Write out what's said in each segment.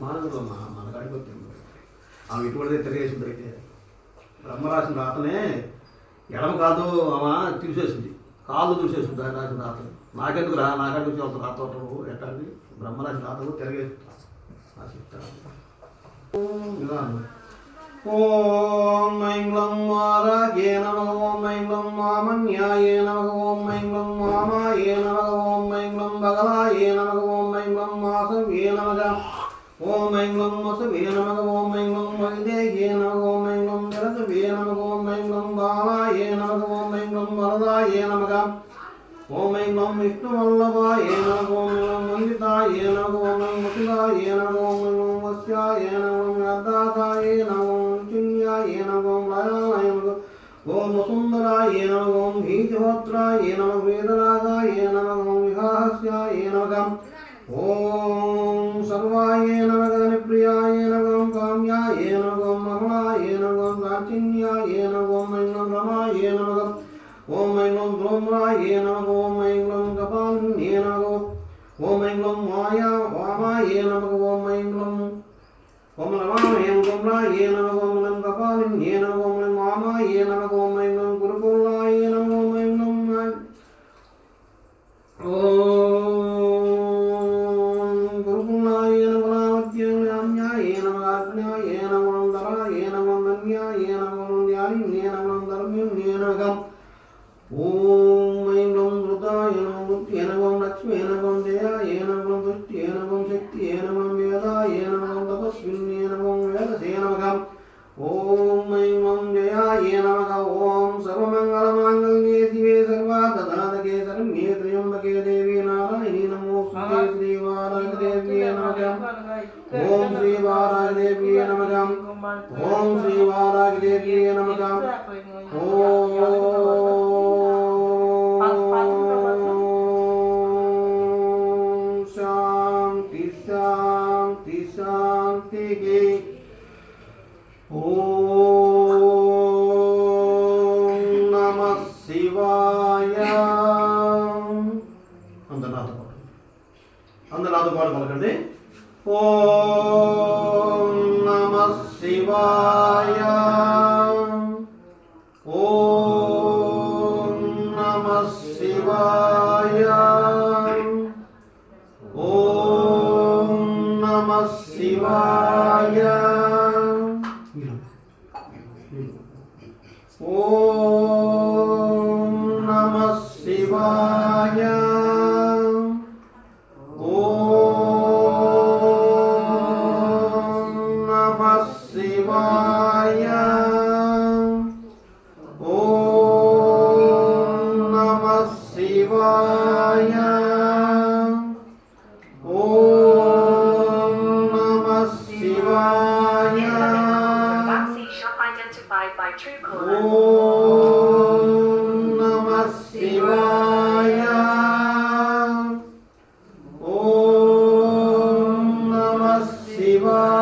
మానవుడు మన కాడికి వచ్చింది ఆమె ఇటువంటిదే తిరిగేసి అయితే. బ్రహ్మరాసిన రాతనే ఎడమ కాదు ఆమె తీసేసింది. కాళ్ళు చూసేసింది రాసిన రాతని. నాకెందుకు రా నాకెందుకు వచ్చి రాత ఉంటావు ఎట్లాంటి బ్రహ్మరాసిన రాతలు తిరగేసి నా చెప్తాను ఓం ఐంగ్లం మారాగే నమ. ఓం ఐంగ్లం మామన్యాయ నమ. ఓం ఐంగ్లం మామాయ నమ. ఓం ఐంగ్లం బగలాయ నమ. ఓం ఐంగ్లం ఏ నమగా ஓம் ஐங்லம் வசுவே நமக ஓம் ஐங்லம் வைதேகியே நமக ஓம் ஐங்லம் நிரசுவே நமக ஓம் ஐங்லம் பாலாயே நமக ஓம் ஐங்லம் வரதாயே நமக ஓம் ஐங்லம் விஷ்ணு வல்லபாயே நமக ஓம் ஐங்லம் வந்திதாயே நமக ஓம் ஐம் முகிலாயே நமக ஓம் ஐங்லம் வஸ்யாயே நமக ஓம் அத்தாதாயே நமக சுன்யாயே நமக ஓம் லயாலாய நமக ஓம் வசுந்தராய நமக ஓம் ஹீஜஹோத்ராய நமக வேதராகாய நமக ஓம் விகாஹஸ்யாய நமக ஓம் சர்வாயே நமகதனி பிரியாயே நமகம் காமியாயே நமகம் மகளாயே நமகம் காட்சின்யாயே நமகம் ஐநம் ரமாயே நமகம் ஓம் ஐநம் ரோம்ராயே நமக ஓம் ஐங்கம் கபாலியே நமகோ ஓம் ஐங்கம் மாயா வாமாயே நமக ஓம் ஐங்கம் ஓம் ரமாயே நமகம் ராயே நமகோம் கபாலின் ஏ நமகோம் மாமாயே நமகோ ஏனமலாத்மனாய ஏனமலம் தரா ஏனமலம் தன்யா ஏனமலம் தியாயம் ஏனமலம் தர்மியம் ஏனகம். ஓம் ஐம் ரம் ருதா ஏனமுத் ஏனகம் லட்சுமி ஏனகம் ஜெயா ஏனமலம் துஷ்டி ஏனமம் சக்தி ஏனமம் வேதா ஏனமலம் தபஸ்வின் ஏனமம் வேத சேனமகம் ஓம் ஐம் ஜெயா ஏனமகம் देव्ये नमः ओम श्री वाराग देव्ये नमः ओम श्री वाराग देव्ये नमः ओम शांति शांति शांति ओम नमः शिवाय அந்த நாதம் అందరు నాతో పాడు పలకండి ఓం నమ శివాయ ఓం నమ శివాయ. ఓం నమ శివాయ. ఓం నమ శివాయ. は。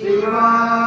Siva.